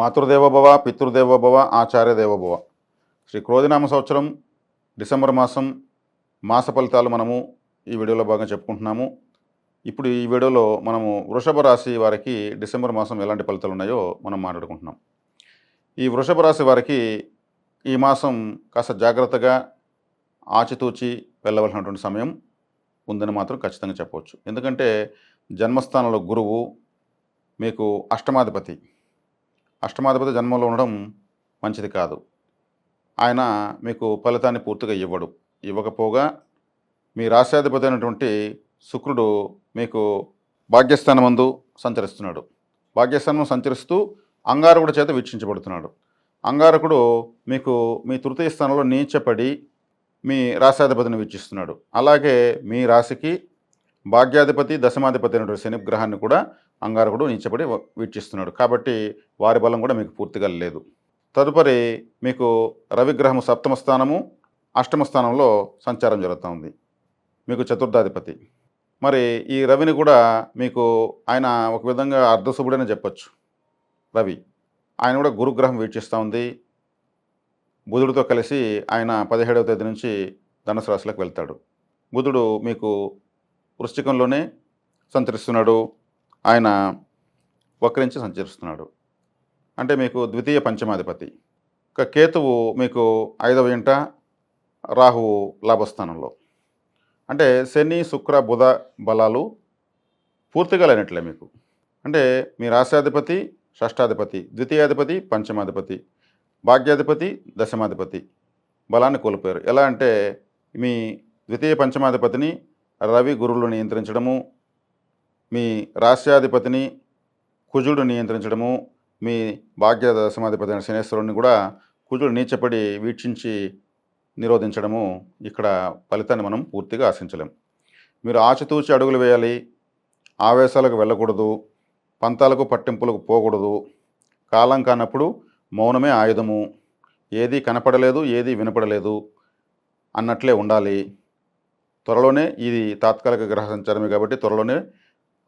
మాతృదేవోభవ పితృదేవోభవ ఆచార్య దేవోభవ శ్రీ క్రోధినామ సంవత్సరం డిసెంబర్ మాసం మాస ఫలితాలు మనము ఈ వీడియోలో భాగంగా చెప్పుకుంటున్నాము. ఇప్పుడు ఈ వీడియోలో మనము వృషభ రాశి వారికి డిసెంబర్ మాసం ఎలాంటి ఫలితాలు ఉన్నాయో మనం మాట్లాడుకుంటున్నాం. ఈ వృషభ రాశి వారికి ఈ మాసం కాస్త జాగ్రత్తగా ఆచితూచి వెళ్ళవలసినటువంటి సమయం ఉందని మాత్రం ఖచ్చితంగా చెప్పవచ్చు. ఎందుకంటే జన్మస్థానంలో గురువు మీకు అష్టమాధిపతి అష్టమాధిపతి జన్మంలో ఉండడం మంచిది కాదు. ఆయన మీకు ఫలితాన్ని పూర్తిగా ఇవ్వడు. ఇవ్వకపోగా మీ రాష్ట్రాధిపతి అయినటువంటి శుక్రుడు మీకు భాగ్యస్థానం ముందు సంచరిస్తున్నాడు. భాగ్యస్థానం సంచరిస్తూ అంగారకుడు చేత వీక్షించబడుతున్నాడు. అంగారకుడు మీకు మీ తృతీయ స్థానంలో నీచపడి మీ రాష్ట్రాధిపతిని వీక్షిస్తున్నాడు. అలాగే మీ రాశికి భాగ్యాధిపతి దశమాధిపతి అయినటువంటి శని గ్రహాన్ని కూడా అంగారకుడు నీచపడి వీక్షిస్తున్నాడు. కాబట్టి వారి బలం కూడా మీకు పూర్తిగా లేదు. తదుపరి మీకు రవిగ్రహము సప్తమ స్థానము అష్టమ స్థానంలో సంచారం జరుగుతూ ఉంది. మీకు చతుర్థాధిపతి. మరి ఈ రవిని కూడా మీకు ఆయన ఒక విధంగా అర్ధశుభుడని చెప్పచ్చు. రవి ఆయన కూడా గురుగ్రహం వీక్షిస్తూ ఉంది. బుధుడితో కలిసి ఆయన పదిహేడవ తేదీ నుంచి ధనుసు రాశిలోకి వెళ్తాడు. బుధుడు మీకు వృశ్చికంలోనే సంచరిస్తున్నాడు. ఆయన వక్రించి సంచరిస్తున్నాడు. అంటే మీకు ద్వితీయ పంచమాధిపతి. ఇక కేతువు మీకు ఐదవ ఇంట రాహువు లాభస్థానంలో. అంటే శని శుక్ర బుధ బలాలు పూర్తిగా లేనట్లే మీకు. అంటే మీ రాశాధిపతి షష్టాధిపతి ద్వితీయాధిపతి పంచమాధిపతి భాగ్యాధిపతి దశమాధిపతి బలాన్ని కోల్పోయారు. ఎలా అంటే మీ ద్వితీయ పంచమాధిపతిని రవి గురువులు నియంత్రించడము మీ రాష్ట్రాధిపతిని కుజుడు నియంత్రించడము మీ భాగ్య దశమాధిపతి అయిన శనేశ్వరుని కూడా కుజుడు నీచపడి వీక్షించి నిరోధించడము ఇక్కడ ఫలితాన్ని మనం పూర్తిగా ఆశించలేం. మీరు ఆచితూచి అడుగులు వేయాలి ఆవేశాలకు వెళ్ళకూడదు పంతాలకు పట్టింపులకు పోకూడదు. కాలం కానప్పుడు మౌనమే ఆయుధము. ఏది కనపడలేదు ఏది వినపడలేదు అన్నట్లే ఉండాలి. త్వరలోనే ఇది తాత్కాలిక గ్రహ సంచారమే కాబట్టి త్వరలోనే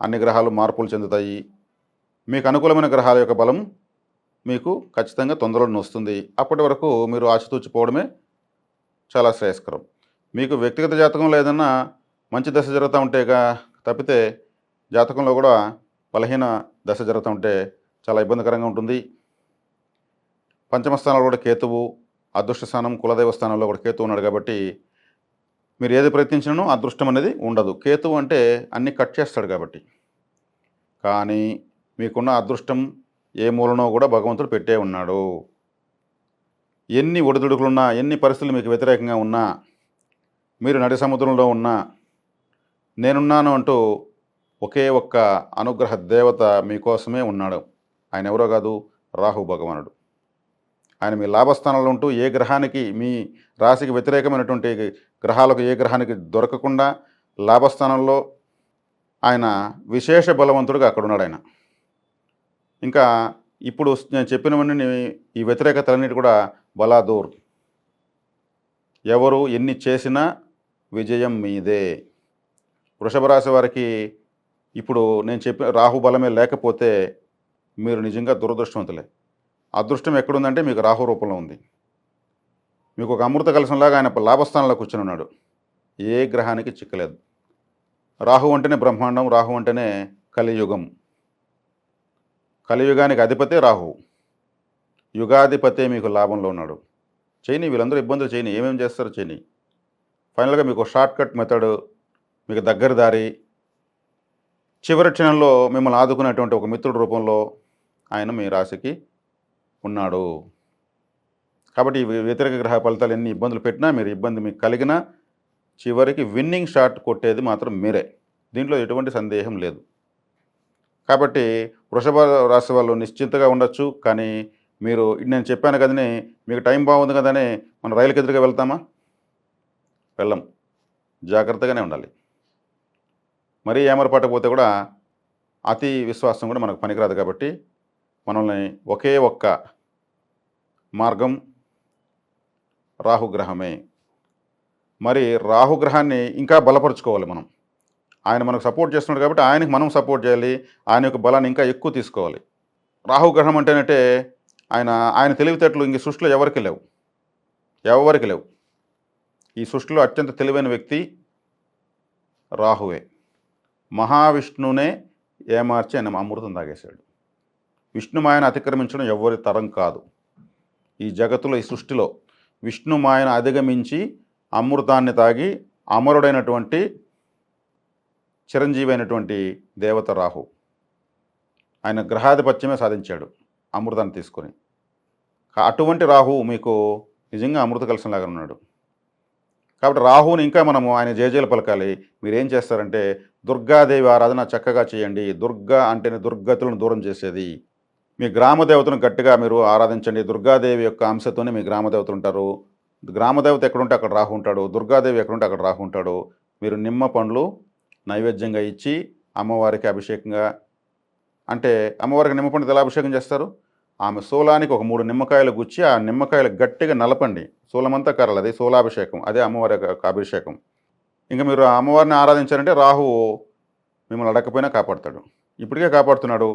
అన్ని గ్రహాలు మార్పులు చెందుతాయి. మీకు అనుకూలమైన గ్రహాల యొక్క బలం మీకు ఖచ్చితంగా తొందరలోనే వస్తుంది. అప్పటి వరకు మీరు ఆచితూచిపోవడమే చాలా శ్రేయస్కరం. మీకు వ్యక్తిగత జాతకంలో ఏదన్నా మంచి దశ జరుగుతూ ఉంటేగా తప్పితే జాతకంలో కూడా బలహీన దశ జరుగుతూ ఉంటే చాలా ఇబ్బందికరంగా ఉంటుంది. పంచమ స్థానంలో కూడా కేతువు అదృష్ట స్థానం కులదైవ స్థానంలో కూడా కేతువు ఉన్నాడు కాబట్టి మీరు ఏది ప్రయత్నించినను అదృష్టం అనేది ఉండదు. కేతువు అంటే అన్నీ కట్ చేస్తాడు కాబట్టి. కానీ మీకున్న అదృష్టం ఏ మూలనో కూడా భగవంతుడు పెట్టే ఉన్నాడు. ఎన్ని ఒడిదుడుకులున్నా ఎన్ని పరిస్థితులు మీకు వ్యతిరేకంగా ఉన్నా మీరు నడి సముద్రంలో ఉన్నా నేనున్నాను అంటూ ఒకే ఒక్క అనుగ్రహ దేవత మీకోసమే ఉన్నాడు. ఆయన ఎవరో కాదు రాహు భగవానుడు. ఆయన మీ లాభస్థానంలో ఉంటూ ఏ గ్రహానికి మీ రాశికి వ్యతిరేకమైనటువంటి గ్రహాలకు ఏ గ్రహానికి దొరకకుండా లాభస్థానంలో ఆయన విశేష బలవంతుడుగా అక్కడ ఉన్నాడు ఆయన. ఇంకా ఇప్పుడు నేను చెప్పినవన్నీ ఈ వ్యతిరేకతలన్నిటి కూడా బలాదూర్. ఎవరు ఎన్ని చేసినా విజయం మీదే. వృషభ రాశి వారికి ఇప్పుడు నేను చెప్పిన రాహు బలమే లేకపోతే మీరు నిజంగా దురదృష్టవంతులే. అదృష్టం ఎక్కడుందంటే మీకు రాహు రూపంలో ఉంది. మీకు ఒక అమృత కలశంలాగా ఆయన లాభస్థానంలో కూర్చొని ఉన్నాడు. ఏ గ్రహానికి చిక్కలేదు. రాహు అంటేనే బ్రహ్మాండం రాహు అంటేనే కలియుగం. కలియుగానికి అధిపతే రాహు. యుగాధిపతే మీకు లాభంలో ఉన్నాడు. చేయని వీళ్ళందరూ ఇబ్బందులు చేయని ఏమేమి చేస్తారు చేయని ఫైనల్గా మీకు షార్ట్ కట్ మెథడ్ మీకు దగ్గర దారి. చివరి క్షణంలో మిమ్మల్ని ఆదుకునేటువంటి ఒక మిత్రుడి రూపంలో ఆయన మీ రాశికి ఉన్నాడు. కాబట్టి వ్యతిరేక గ్రహ ఫలితాలు ఎన్ని ఇబ్బందులు పెట్టినా మీరు ఇబ్బంది మీకు కలిగినా చివరికి విన్నింగ్ షాట్ కొట్టేది మాత్రం మీరే. దీంట్లో ఎటువంటి సందేహం లేదు. కాబట్టి వృషభ రాశి వాళ్ళు నిశ్చింతగా ఉండొచ్చు. కానీ మీరు నేను చెప్పాను కదని మీకు టైం బాగుంది కదని మనం రైలుకి ఎదురుగా వెళ్తామా? వెళ్ళం. జాగ్రత్తగానే ఉండాలి. మరీ ఏమరపట్టకపోతే కూడా అతి విశ్వాసం కూడా మనకు పనికిరాదు కాబట్టి మనల్ని ఒకే ఒక్క మార్గం రాహుగ్రహమే. మరి రాహుగ్రహాన్ని ఇంకా బలపరుచుకోవాలి మనం. ఆయన మనకు సపోర్ట్ చేస్తున్నాడు కాబట్టి ఆయనకి మనం సపోర్ట్ చేయాలి. ఆయన యొక్క బలాన్ని ఇంకా ఎక్కువ తీసుకోవాలి. రాహుగ్రహం అంటేనంటే ఆయన ఆయన తెలివితేటలు ఇంక సృష్టిలో ఎవరికి లేవు. ఎవరికి లేవు. ఈ సృష్టిలో అత్యంత తెలివైన వ్యక్తి రాహువే. మహావిష్ణునే ఏమార్చి ఆయన అమృతం తాగేశాడు. విష్ణుమాయను అతిక్రమించడం ఎవరి తరం కాదు. ఈ జగత్తులో ఈ సృష్టిలో విష్ణుమాయను అధిగమించి అమృతాన్ని తాగి అమరుడైనటువంటి చిరంజీవి అయినటువంటి దేవత రాహు ఆయన గ్రహాధిపత్యమే సాధించాడు అమృతాన్ని తీసుకొని. అటువంటి రాహు మీకు నిజంగా అమృత కలశంలాగా ఉన్నాడు. కాబట్టి రాహుని ఇంకా మనము ఆయన జయజయలు పలకాలి. మీరేం చేస్తారంటే దుర్గాదేవి ఆరాధన చక్కగా చేయండి. దుర్గా అంటేనే దుర్గతులను దూరం చేసేది. మీ గ్రామ దేవతను గట్టిగా మీరు ఆరాధించండి. దుర్గాదేవి యొక్క అంశతోనే మీ గ్రామదేవత ఉంటారు. గ్రామ దేవత ఎక్కడుంటే అక్కడ రాహు ఉంటాడు. దుర్గాదేవి ఎక్కడుంటే అక్కడ రాహు ఉంటాడు. మీరు నిమ్మ పండ్లు నైవేద్యంగా ఇచ్చి అమ్మవారికి అభిషేకంగా అంటే అమ్మవారికి నిమ్మ పండు ఎలా అభిషేకం చేస్తారు? ఆమె శూలానికి ఒక మూడు నిమ్మకాయలు గుచ్చి ఆ నిమ్మకాయలు గట్టిగా నలపండి. శూలమంతా కర్రలు. అది శూలాభిషేకం అదే అమ్మవారి యొక్క అభిషేకం. ఇంకా మీరు అమ్మవారిని ఆరాధించారంటే రాహు మిమ్మల్ని అడగకపోయినా కాపాడుతాడు. ఇప్పటికే కాపాడుతున్నాడు.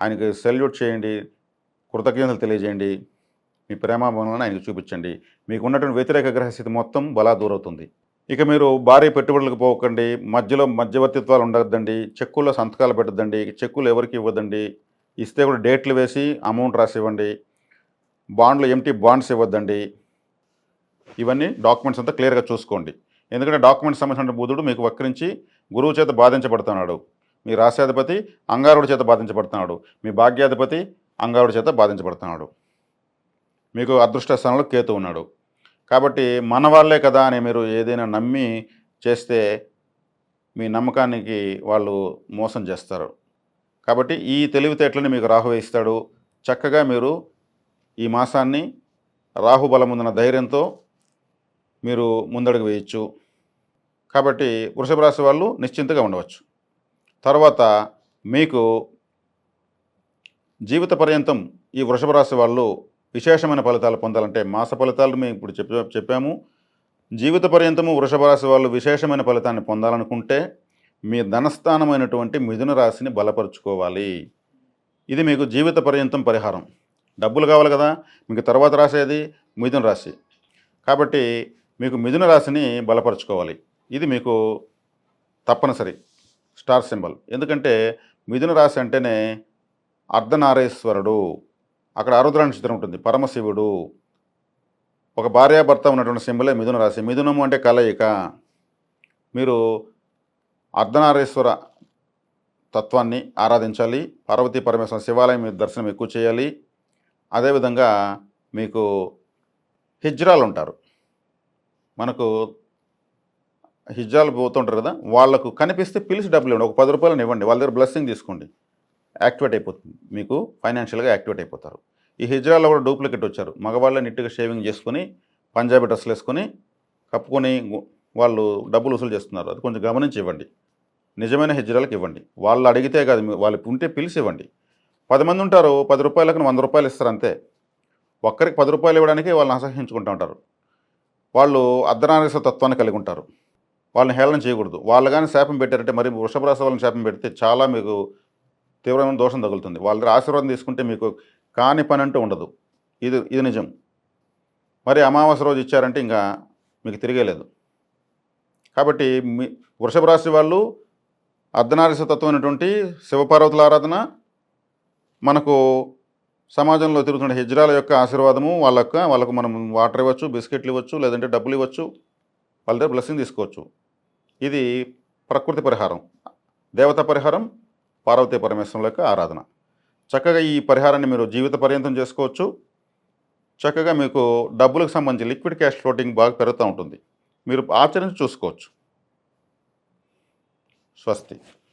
ఆయనకి సెల్యూట్ చేయండి కృతజ్ఞతలు తెలియజేయండి. మీ ప్రేమాభావాలను ఆయనకు చూపించండి. మీకు ఉన్నటువంటి వ్యతిరేక గ్రహస్థితి మొత్తం బలా దూరవుతుంది. ఇక మీరు భారీ పెట్టుబడులకు పోకండి మధ్యలో మధ్యవర్తిత్వాలు ఉండొద్దండి చెక్కుల్లో సంతకాలు పెట్టద్దండి చెక్కులు ఎవరికి ఇవ్వద్దండి ఇస్తే కూడా డేట్లు వేసి అమౌంట్ రాసి ఇవ్వండి బాండ్లు ఎంటీ బాండ్స్ ఇవ్వద్దండి. ఇవన్నీ డాక్యుమెంట్స్ అంతా క్లియర్గా చూసుకోండి. ఎందుకంటే డాక్యుమెంట్స్ సంబంధించిన బుధుడు మీకు వక్రించి గురువు చేత బాధించబడుతున్నాడు. మీ రాష్ట్రాధిపతి అంగారుడి చేత బాధించబడుతున్నాడు. మీ భాగ్యాధిపతి అంగారుడి చేత బాధించబడుతున్నాడు. మీకు అదృష్ట స్థానంలో కేతు ఉన్నాడు. కాబట్టి మన వాళ్ళే కదా అని మీరు ఏదైనా నమ్మి చేస్తే మీ నమ్మకానికి వాళ్ళు మోసం చేస్తారు. కాబట్టి ఈ తెలివితేటలని మీకు రాహు వేయిస్తాడు. చక్కగా మీరు ఈ మాసాన్ని రాహు బలం ధైర్యంతో మీరు ముందడుగు వేయచ్చు. కాబట్టి వృషభ రాశి వాళ్ళు నిశ్చింతగా ఉండవచ్చు. తర్వాత మీకు జీవిత పర్యంతం ఈ వృషభ రాశి వాళ్ళు విశేషమైన ఫలితాలు పొందాలంటే మాస ఫలితాలు మేము ఇప్పుడు చెప్పా చెప్పాము. జీవిత పర్యంతము వృషభ రాశి వాళ్ళు విశేషమైన ఫలితాన్ని పొందాలనుకుంటే మీ ధనస్థానమైనటువంటి మిథున రాశిని బలపరుచుకోవాలి. ఇది మీకు జీవిత పర్యంతం పరిహారం. డబ్బులు కావాలి కదా మీకు తర్వాత రాసేది మిథున రాశి. కాబట్టి మీకు మిథున రాశిని బలపరుచుకోవాలి. ఇది మీకు తప్పనిసరి. Star symbol. ఎందుకంటే మిథున రాశి అంటేనే అర్ధనారేశ్వరుడు అక్కడ ఆరుద్ర నక్షత్రం ఉంటుంది పరమశివుడు. ఒక భార్యాభర్త ఉన్నటువంటి సింబలే మిథున రాశి. మిథునము అంటే కలయిక. మీరు అర్ధనారేశ్వర తత్వాన్ని ఆరాధించాలి పార్వతీ పరమేశ్వర శివాలయం మీరు దర్శనం ఎక్కువ చేయాలి. అదేవిధంగా మీకు హిజ్రాలు ఉంటారు మనకు హిజ్రాలు పోతుంటారు కదా వాళ్ళకు కనిపిస్తే పిలిచి డబ్బులు ఇవ్వండి. ఒక పది రూపాయలు ఇవ్వండి. వాళ్ళ దగ్గర బ్లెస్సింగ్ తీసుకోండి. యాక్టివేట్ అయిపోతుంది. మీకు ఫైనాన్షియల్గా యాక్టివేట్ అయిపోతారు. ఈ హిజ్రాలో కూడా డూప్లికేట్ వచ్చారు. మగవాళ్ళే నీట్గా షేవింగ్ చేసుకుని పంజాబీ డ్రెస్సులు వేసుకొని కప్పుకొని వాళ్ళు డబ్బులు వసూలు చేస్తున్నారు. అది కొంచెం గమనించి ఇవ్వండి. నిజమైన హిజ్రాలకు ఇవ్వండి. వాళ్ళు అడిగితే కాదు వాళ్ళు ఉంటే పిలిచి ఇవ్వండి. పది మంది ఉంటారు పది రూపాయలకు వంద రూపాయలు ఇస్తారు అంతే. ఒక్కరికి పది రూపాయలు ఇవ్వడానికి వాళ్ళని అసహించుకుంటూ ఉంటారు. వాళ్ళు అర్ధనారీస తత్వాన్ని కలిగి ఉంటారు. వాళ్ళని హేళన చేయకూడదు. వాళ్ళు కానీ శాపం పెట్టారంటే మరి వృషభ రాశి వాళ్ళని శాపం పెడితే చాలా మీకు తీవ్రమైన దోషం తగులుతుంది. వాళ్ళ దగ్గర ఆశీర్వాదం తీసుకుంటే మీకు కాని పని అంటూ ఉండదు. ఇది ఇది నిజం. మరి అమావాస్య రోజు ఇచ్చారంటే ఇంకా మీకు తిరిగేలేదు. కాబట్టి మీ వృషభ రాశి వాళ్ళు అర్ధనారీస తత్వమైనటువంటి శివపార్వతుల ఆరాధన మనకు సమాజంలో తిరుగుతున్న హిజ్రాల యొక్క ఆశీర్వాదము వాళ్ళ వాళ్ళకు మనం వాటర్ ఇవ్వచ్చు బిస్కెట్లు ఇవ్వచ్చు లేదంటే డబ్బులు ఇవ్వచ్చు వాళ్ళ దగ్గర బ్లెస్సింగ్ తీసుకోవచ్చు. ఇది ప్రకృతి పరిహారం దేవతా పరిహారం పార్వతీ పరమేశ్వరుల యొక్క ఆరాధన. చక్కగా ఈ పరిహారాన్ని మీరు జీవిత పర్యంతం చేసుకోవచ్చు. చక్కగా మీకు డబ్బులకు సంబంధించి లిక్విడ్ క్యాష్ ఫ్లోటింగ్ బాగా పెరుగుతూ ఉంటుంది. మీరు ఆచరించి చూసుకోవచ్చు. స్వస్తి.